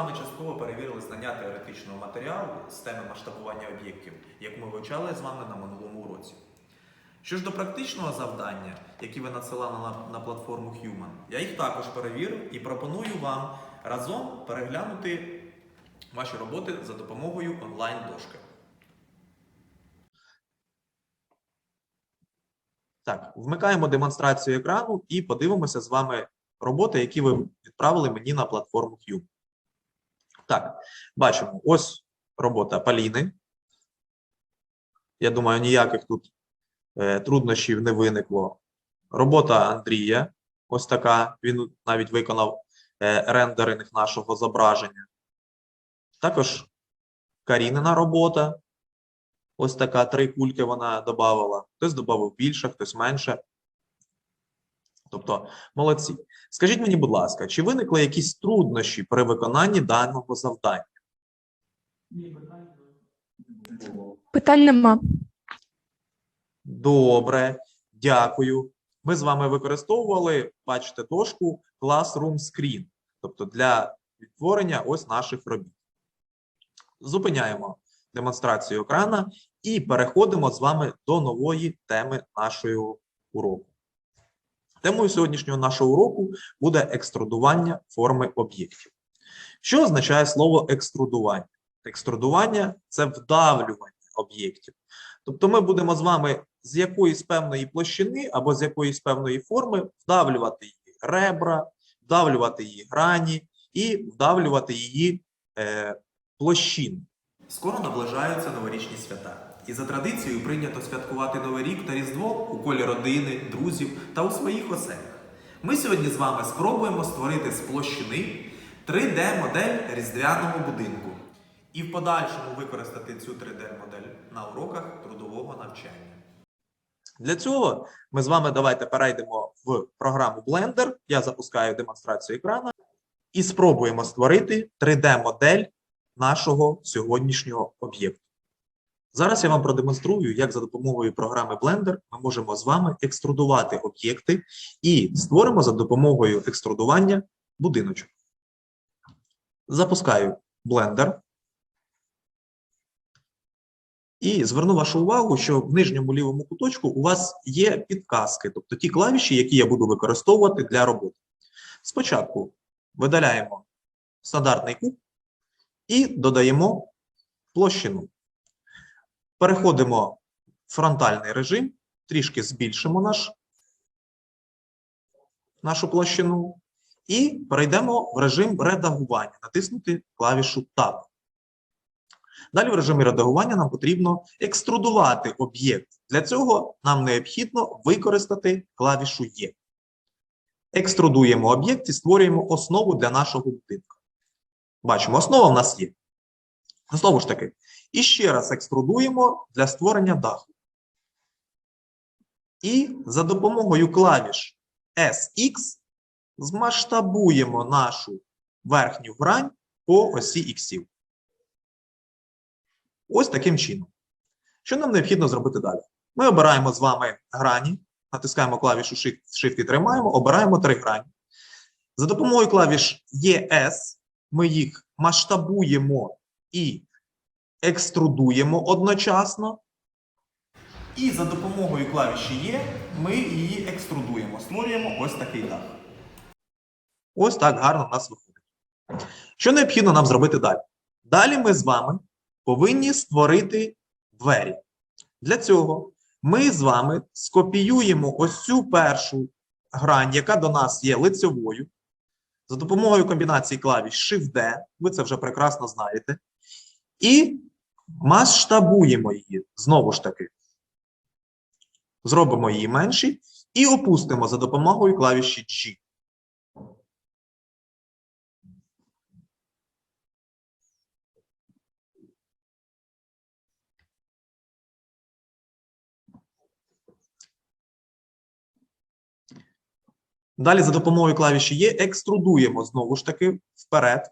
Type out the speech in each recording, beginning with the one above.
вами частково перевірили знання теоретичного матеріалу з теми масштабування об'єктів, як ми вивчали з вами на минулому уроці. Що ж до практичного завдання, які ви надсилали на, на платформу Human, я їх також перевірив і пропоную вам разом переглянути ваші роботи за допомогою онлайн-дошки. Так, вмикаємо демонстрацію екрану і подивимося з вами роботи, які ви відправили мені на платформу Human. Так, бачимо, ось робота Поліни. Я думаю, ніяких тут е, труднощів не виникло. Робота Андрія, ось така. Він навіть виконав е, рендеринг нашого зображення. Також Карінина робота. Ось така три кульки вона додавала. Хтось додав більше, хтось менше. Тобто, молодці. Скажіть мені, будь ласка, чи виникли якісь труднощі при виконанні даного завдання? Питань нема. Добре, дякую. Ми з вами використовували, бачите, дошку Classroom Screen, тобто для відтворення ось наших робіт. Зупиняємо демонстрацію екрана і переходимо з вами до нової теми нашого уроку. Темою сьогоднішнього нашого уроку буде екструдування форми об'єктів. Що означає слово екструдування? Екструдування це вдавлювання об'єктів. Тобто ми будемо з вами з якоїсь певної площини або з якоїсь певної форми вдавлювати її ребра, вдавлювати її грані і вдавлювати її е, площини. Скоро наближаються новорічні свята. І за традицією прийнято святкувати Новий рік та Різдво у колі родини, друзів та у своїх оселях. Ми сьогодні з вами спробуємо створити з площини 3D-модель різдвяного будинку і в подальшому використати цю 3D-модель на уроках трудового навчання. Для цього ми з вами давайте перейдемо в програму Blender. Я запускаю демонстрацію екрану і спробуємо створити 3D-модель нашого сьогоднішнього об'єкту. Зараз я вам продемонструю, як за допомогою програми Blender ми можемо з вами екструдувати об'єкти і створимо за допомогою екструдування будиночок. Запускаю Blender. І зверну вашу увагу, що в нижньому лівому куточку у вас є підказки, тобто ті клавіші, які я буду використовувати для роботи. Спочатку видаляємо стандартний куб і додаємо площину. Переходимо в фронтальний режим, трішки збільшимо наш, нашу площину і перейдемо в режим редагування, натиснути клавішу Tab. Далі в режимі редагування нам потрібно екструдувати об'єкт. Для цього нам необхідно використати клавішу Є. Екструдуємо об'єкт і створюємо основу для нашого будинку. Бачимо, основа в нас є. Знову ж таки, і ще раз екструдуємо для створення даху. І за допомогою клавіш SX змасштабуємо нашу верхню грань по осі іксів. Ось таким чином. Що нам необхідно зробити далі? Ми обираємо з вами грані, натискаємо клавішу Shift, Shift і тримаємо, обираємо три грані. За допомогою клавіш ES ми їх масштабуємо і екструдуємо одночасно. І за допомогою клавіші Є ми її екструдуємо, створюємо ось такий дах. Ось так гарно в нас виходить. Що необхідно нам зробити далі? Далі ми з вами повинні створити двері. Для цього ми з вами скопіюємо ось цю першу грань, яка до нас є лицьовою. За допомогою комбінації клавіш Shift-D, ви це вже прекрасно знаєте. І масштабуємо її знову ж таки. Зробимо її менші і опустимо за допомогою клавіші G. Далі за допомогою клавіші Є екструдуємо знову ж таки вперед.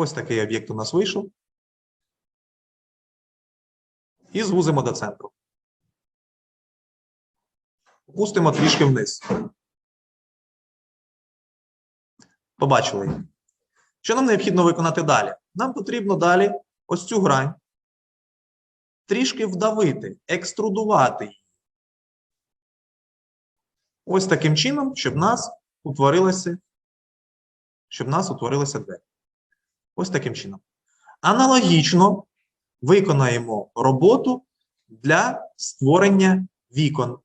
Ось такий об'єкт у нас вийшов. І звузимо до центру. Опустимо трішки вниз. Побачили. Що нам необхідно виконати далі? Нам потрібно далі ось цю грань трішки вдавити, екструдувати її. Ось таким чином, щоб нас утворилося, щоб нас утворилися двері. Ось таким чином. Аналогічно виконаємо роботу для створення вікон.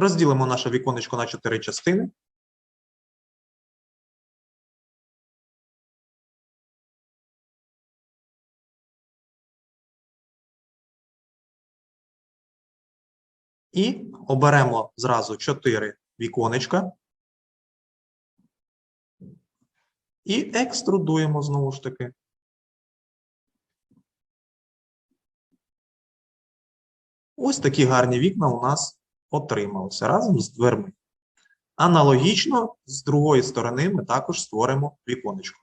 Розділимо наше віконечко на чотири частини. І оберемо зразу чотири віконечка. І екструдуємо знову ж таки. Ось такі гарні вікна у нас отрималося разом з дверми. Аналогічно, з другої сторони ми також створимо віконечко.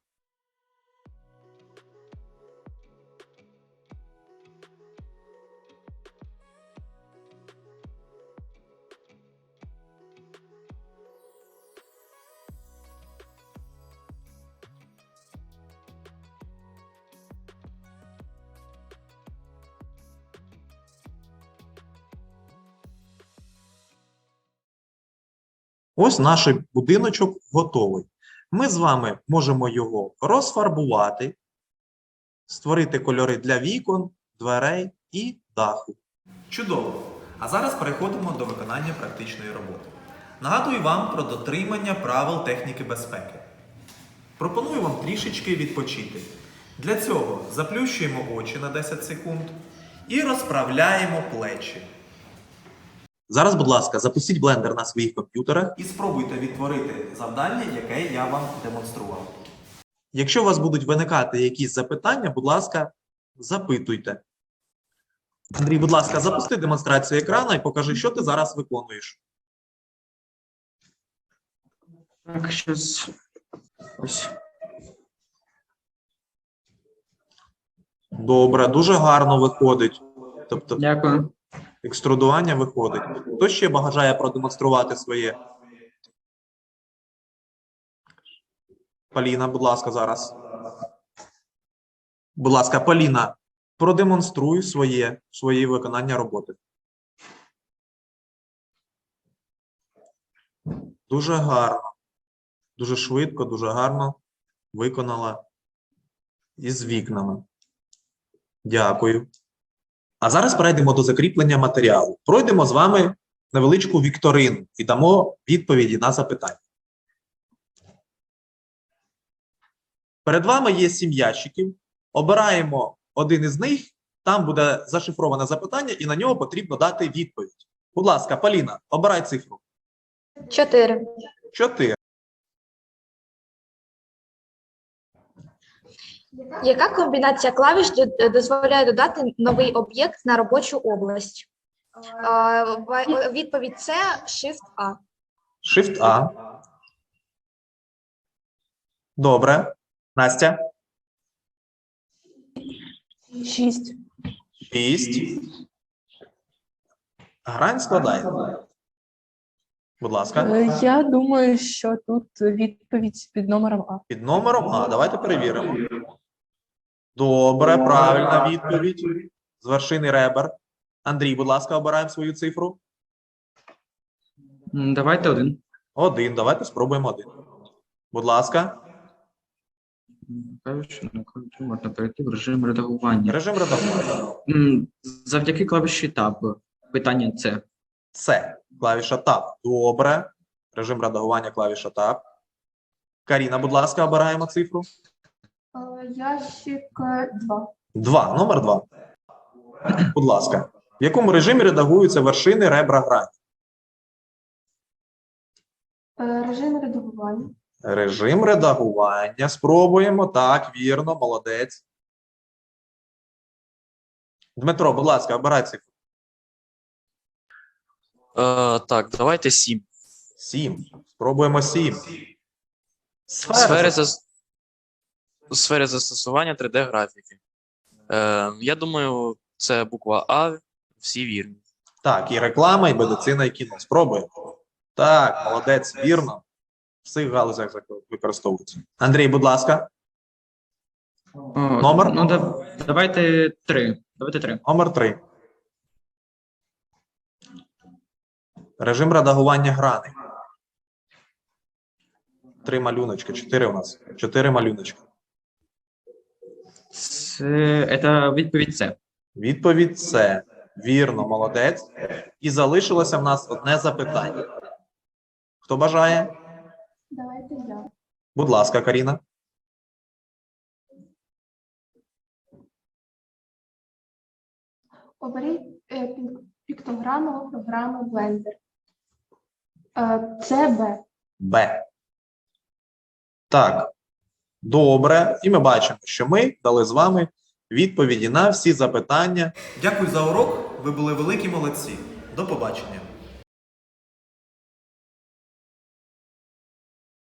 Ось наш будиночок готовий. Ми з вами можемо його розфарбувати, створити кольори для вікон, дверей і даху. Чудово! А зараз переходимо до виконання практичної роботи. Нагадую вам про дотримання правил техніки безпеки. Пропоную вам трішечки відпочити. Для цього заплющуємо очі на 10 секунд і розправляємо плечі. Зараз, будь ласка, запустіть блендер на своїх комп'ютерах і спробуйте відтворити завдання, яке я вам демонстрував. Якщо у вас будуть виникати якісь запитання, будь ласка, запитуйте. Андрій, будь ласка, запусти демонстрацію екрану і покажи, що ти зараз виконуєш. Так, щас. Ось. Добре, дуже гарно виходить. Тобто, Дякую. Екструдування виходить. Хто ще бажає продемонструвати своє? Поліна, будь ласка, зараз. Будь ласка, Поліна, продемонструй своє, своє виконання роботи. Дуже гарно. Дуже швидко, дуже гарно виконала із вікнами. Дякую. А зараз перейдемо до закріплення матеріалу. Пройдемо з вами невеличку вікторину і дамо відповіді на запитання. Перед вами є сім ящиків. Обираємо один із них. Там буде зашифроване запитання, і на нього потрібно дати відповідь. Будь ласка, Поліна, обирай цифру. Чотири. 4. Яка комбінація клавіш дозволяє додати новий об'єкт на робочу область? А, Відповідь це Shift-A. Shift A. Добре. Настя. Шість. 6. Грань складає. Будь ласка. Е, Я думаю, що тут відповідь під номером А. Під номером А. Давайте перевіримо. Добре, правильна відповідь. З вершини ребер. Андрій, будь ласка, обираємо свою цифру. Давайте один. Один. Давайте спробуємо один. Будь ласка, Клавіші на клавіші можна перейти в режим редагування. режим редагування. Завдяки клавіші Tab. Питання це. Це клавіша Tab. Добре. Режим редагування клавіша Tab. Каріна, будь ласка, обираємо цифру. Ящик 2. Два. Номер два. Будь ласка. В якому режимі редагуються вершини ребра грані? Режим редагування. Режим редагування. Спробуємо. Так, вірно, молодець. Дмитро, будь ласка, обирай цифру. Е, так, давайте 7. Сім. Спробуємо сім. Сфера. Сфери, зас... Сфери застосування 3D графіки. Е, я думаю, це буква А, всі вірні. Так, і реклама, і медицина, і кіно. Спробуємо. Так, молодець, вірно. В всіх галузях використовується. Андрій, будь ласка, О, Номер? Ну, да, давайте три. Давайте три. номер три. Режим редагування грани. Три малюночки, чотири у нас. Чотири малюночки. Це, це відповідь С. Відповідь С. Вірно, молодець. І залишилося в нас одне запитання. Хто бажає? Давайте я. Будь ласка, Каріна. Оберіть е, пік- піктограмову програму Blender. Е, Це Б. Б. Так. Добре. І ми бачимо, що ми дали з вами відповіді на всі запитання. Дякую за урок. Ви були великі молодці. До побачення.